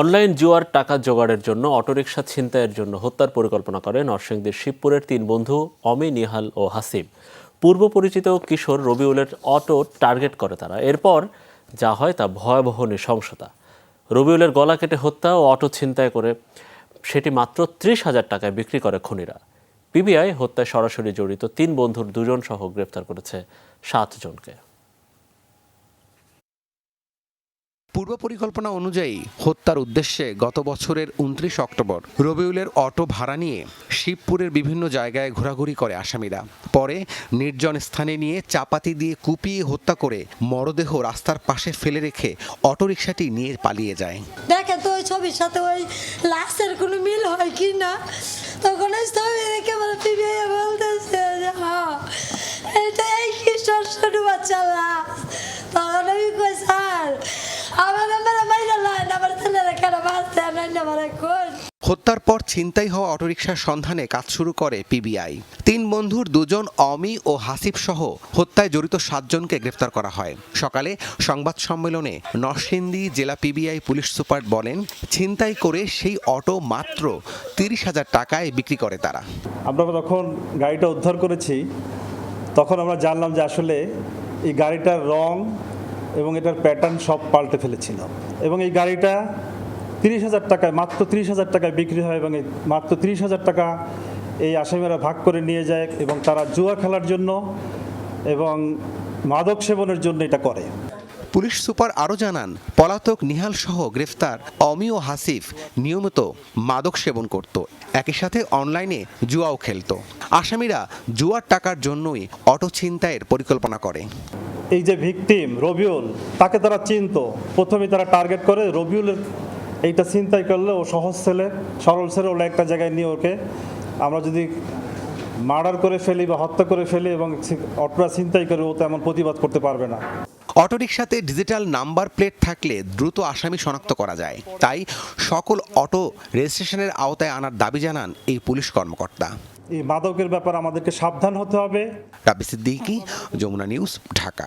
Online জুয়ার টাকা জোগাড়ের জন্য অটোরিকশা ছিনতাইয়ের জন্য হত্যার পরিকল্পনা করে নরসিংদীর শিবপুরের তিন বন্ধু অমি নিহাল ও হাসিব পূর্ব পরিচিত কিশোর রবিউলের অটো টার্গেট করে তারা। এরপর যা হয় তা ভয়াবহ নৃশংসতা। রবিউলের গলা কেটে হত্যা ও অটো ছিনতাই করে সেটি মাত্র ত্রিশ হাজার টাকায় বিক্রি করে খুনিরা। পিবিআই হত্যায় সরাসরি জড়িত তিন বন্ধুর দুজন সহ গ্রেফতার করেছে সাতজনকে পূর্ব পরিকল্পনা অনুযায়ী হত্যার উদ্দেশ্যে গত বছরের উনত্রিশ অক্টোবর রবিউলের অটো ভাড়া নিয়ে শিবপুরের বিভিন্ন জায়গায় ঘোরাঘুরি করে আসামিরা। পরে নির্জন স্থানে নিয়ে চাপাতি দিয়ে কুপিয়ে হত্যা করে মরদেহ রাস্তার পাশে ফেলে রেখে অটোরিকশাটি নিয়ে পালিয়ে যায়। দেখে তো ওই ছবির সাথে ওই লাশের কোনো মিল হয় কি না? তখন ওই ছবি দেখে হ্যাঁ এটা এই কিশোর ছোট বাচ্চা লাশ তখন আমি কই স্যার আমার আমার মাইরা লাইন আমার ছেলেরা কেন বাঁচতে আনাই না আমার এখন হত্যার পর ছিনতাই হওয়া অটোরিকশার সন্ধানে কাজ শুরু করে পিবিআই। তিন বন্ধুর দুজন অমি ও হাসিব সহ হত্যায় জড়িত সাতজনকে গ্রেফতার করা হয়। সকালে সংবাদ সম্মেলনে নরসিংদী জেলা পিবিআই পুলিশ সুপার বলেন ছিনতাই করে সেই অটো মাত্র তিরিশ হাজার টাকায় বিক্রি করে তারা। আমরা যখন গাড়িটা উদ্ধার করেছি তখন আমরা জানলাম যে আসলে এই গাড়িটার রং এবং এটার প্যাটার্ন সব পাল্টে ফেলেছিল। এবং এই গাড়িটা তিরিশ হাজার টাকায় মাত্র তিরিশ হাজার টাকায় বিক্রি হয় এবং এই মাত্র তিরিশ হাজার টাকা এই আসামিরা ভাগ করে নিয়ে যায় এবং তারা জুয়া খেলার জন্য এবং মাদক সেবনের জন্য এটা করে। পুলিশ সুপার আরও জানান পলাতক নিহাল সহ গ্রেফতার অমি ও হাসিফ নিয়মিত মাদক সেবন করত একই সাথে অনলাইনে জুয়াও খেলতো। আসামিরা জুয়ার টাকার জন্যই অটো ছিনতাইয়ের পরিকল্পনা করে। এই যে ভিকটিম রবিউল তাকে তারা চিনত। প্রথমে তারা টার্গেট করে রবিউলের এইটা চিন্তাই করলে ও সহজ ছেলে সরল ছেলে ওরা একটা জায়গায় নিয়ে ওকে আমরা যদি মার্ডার করে ফেলি বা হত্যা করে ফেলি এবং অটোরা চিন্তাই করে ও তেমন প্রতিবাদ করতে পারবে না। অটোরিকশাতে ডিজিটাল নাম্বার প্লেট থাকলে দ্রুত আসামি শনাক্ত করা যায়। তাই সকল অটো রেজিস্ট্রেশনের আওতায় আনার দাবি জানান এই পুলিশ কর্মকর্তা। এই মাদকের ব্যাপার আমাদেরকে সাবধান হতে হবে। রাবি সিদ্দিকি যমুনা নিউজ ঢাকা।